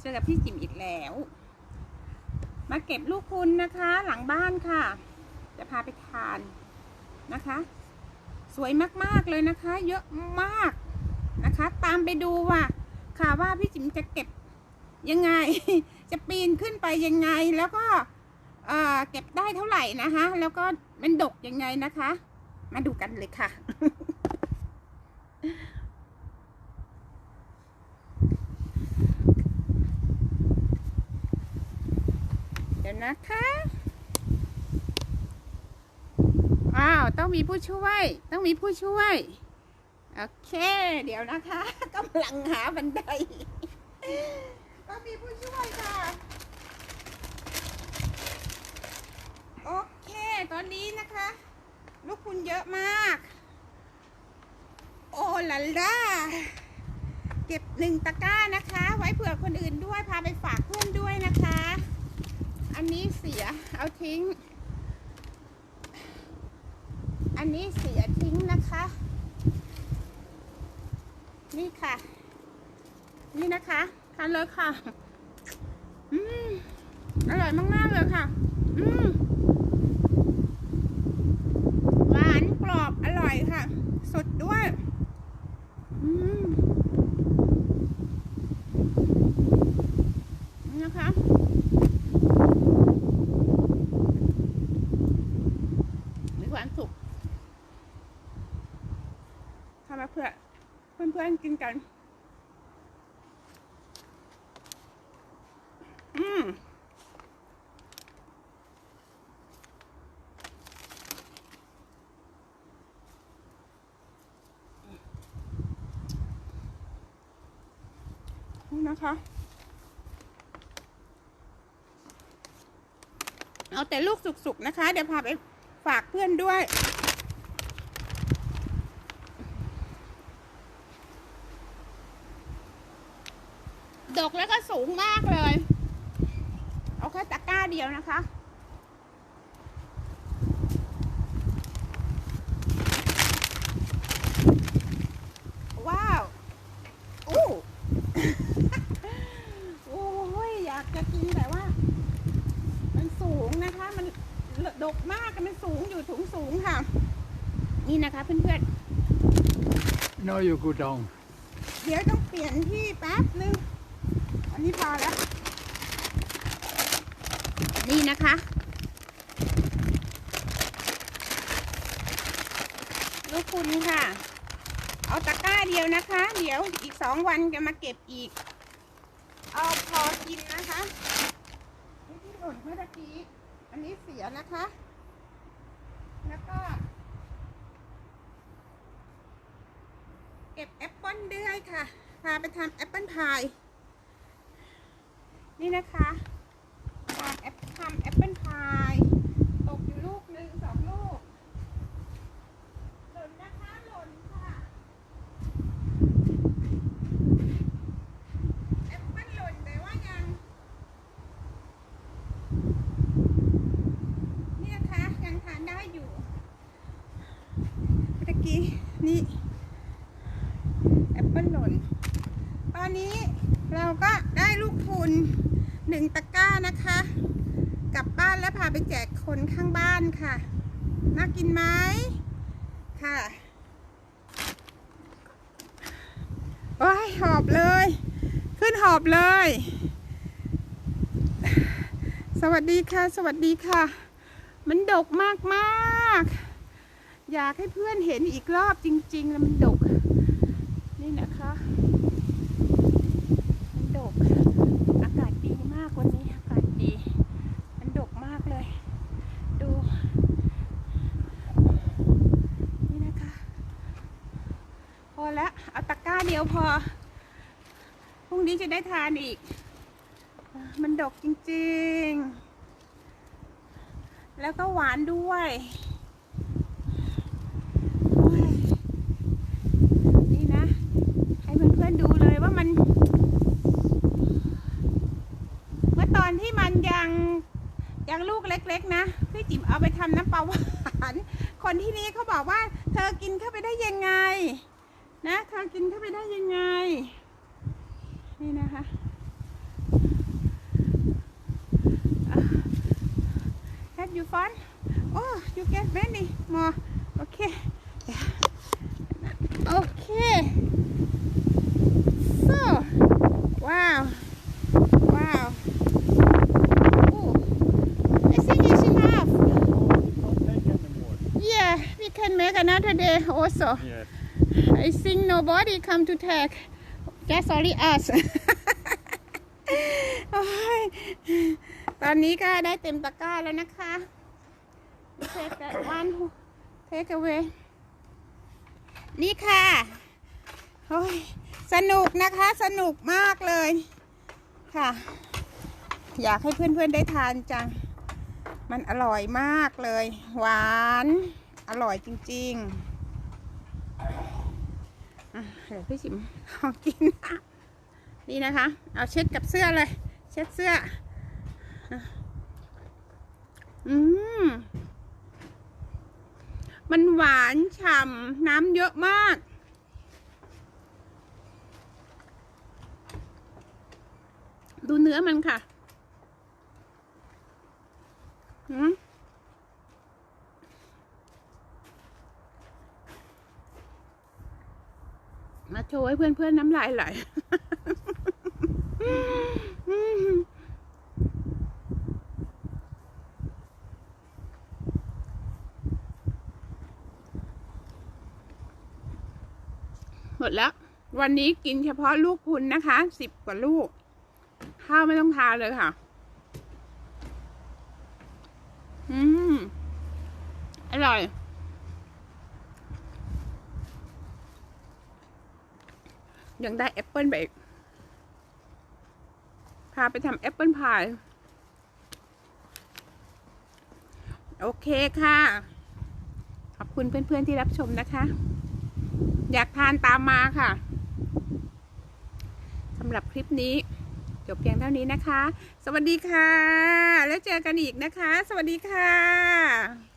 เจอกับพี่จิมอีกแล้ว มาเก็บลูกคุณนะคะ หลังบ้านค่ะ จะพาไปทานนะคะ สวยมากๆเลยนะคะ เยอะมากนะคะ ตามไปดูว่าค่ะว่าพี่จิมจะเก็บยังไง จะปีนขึ้นไปยังไงแล้วก็เออเก็บได้เท่าไหร่นะคะ แล้วก็มันดกยังไงนะคะ มาดูกันเลยค่ะ เดี๋ยว นะคะ อ้าว ต้องมีผู้ช่วย ต้องมีผู้ช่วย โอเค เดี๋ยวนะคะกำลังหาบันได ต้องมีผู้ช่วยค่ะ โอเค ตอนนี้นะคะ ลูกคุณเยอะมาก โอ้ลาล่าเก็บหนึ่งตะกร้านะคะ ไว้เผื่อคนอื่นด้วย พาไปฝากเพื่อนด้วยนะคะ อันนี้เสียเอาทิ้ง อันนี้เสียทิ้งนะคะ นี่ค่ะ นี่นะคะทานเลยค่ะ อืมอร่อยมากๆเลยค่ะ อืม หวานกรอบอร่อยค่ะ สดด้วย อืม นี่นะคะ มี ความสุขทำมาเพื่อเพื่อนๆกินกัน อืมนี่นะคะเอาแต่ลูกสุกๆนะคะ เดี๋ยวพาไป ฝากเพื่อนด้วย ดกแล้วก็สูงมากเลย เอาแค่ตะกร้าเดียวนะคะ ว้าว อู้ โอ้ย อยากจะกินแต่ว่า มันสูงนะคะ มัน ดกมากมันสูงอยู่ถุงสูงค่ะ นี่นะคะเพื่อน No, you go down. ๆเดี๋ยวต้องเปลี่ยนที่แป๊บนึง อันนี้พอแล้ว นี่นะคะ ลูกคุณค่ะ เอาตะกร้าเดียวนะคะ เดี๋ยวอีกสองวันจะมาเก็บอีก เอาพอกินนะคะนี่ที่หล่นเมื่อตะกี้ อันนี้เสียนะคะ แล้วก็ เก็บแอปเปิ้ลด้วยค่ะ พาไปทำแอปเปิ้ลพาย นี่นะคะทำแอปทำแอปเปิ้ลพายตกอยู่ลูกหนึ่งสองลูก หล่นนะคะ หล่นค่ะ แอปเปิ้ลหล่นแต่ว่ายัง นี่นะคะยังทานได้อยู่เมื่อกี้นี่ แอปเปิ้ลหล่น ตอนนี้เราก็ได้ลูกทุนหนึ่งตะกร้านะคะ กลับบ้านแล้วพาไปแจกคนข้างบ้านค่ะ น่ากินไหมค่ะ โอ้ย หอบเลย ขึ้นหอบเลย สวัสดีค่ะ สวัสดีค่ะ มันดกมากมากๆอยากให้เพื่อนเห็นอีกรอบจริงๆแล้วมันดก นี่นะคะมันดก อากาศดีมากวันนี้อากาศดี มันดกมากเลย ดู นี่นะคะ พอแล้วเอาตะกร้าเดียวพอ พรุ่งนี้จะได้ทานอีก มันดกจริงๆ แล้วก็หวานด้วยโอ้ยนี่นะ ให้เพื่อนๆดูเลยว่ามัน เมื่อตอนที่มันยังยังลูกเล็กๆนะ พี่จิ๋มเอาไปทำน้ำปลาหวา น คนที่นี่เขาบอกว่า เธอกินเข้าไปได้ยังไง นะ เธอกินเข้าไปได้ยังไง นี่นะคะ Have you fun? Oh, you get many more. Okay. Okay. So. Wow. Oh, I think it's enough. Don't take any more. Yeah, we can make another day also. Yes. I think nobody come to take. Just only us. โอ้ยตอนนี้ก็ได้เต็มตะกร้าแล้วนะคะ Take that one take away นี่ค่ะโอ้ยสนุกนะคะสนุกมากเลยค่ะ อยากให้เพื่อนๆได้ทานจัง มันอร่อยมากเลย หวาน อร่อยจริงๆเดี๋ยวพี่ชิมลองกินนะนี่นะคะ เอาเช็ดกับเสื้อเลย เช็ดเสื้อ อืมมันหวานฉ่ำน้ำเยอะมาก ดูเนื้อมันค่ะ อืม โชว์ให้เพื่อนๆน้ำลายไหลหมดแล้ว วันนี้กินเฉพาะลูกพุนนะคะสิบกว่าลูก ข้าวไม่ต้องทานเลยค่ะ อืม อร่อย ยังได้แอปเปิลไปพาไปทำแอปเปิลพาย โอเคค่ะ ขอบคุณเพื่อนๆที่รับชมนะคะ อยากทานตามมาค่ะสำหรับคลิปนี้ จบเพียงเท่านี้นะคะ สวัสดีค่ะ แล้วเจอกันอีกนะคะ สวัสดีค่ะ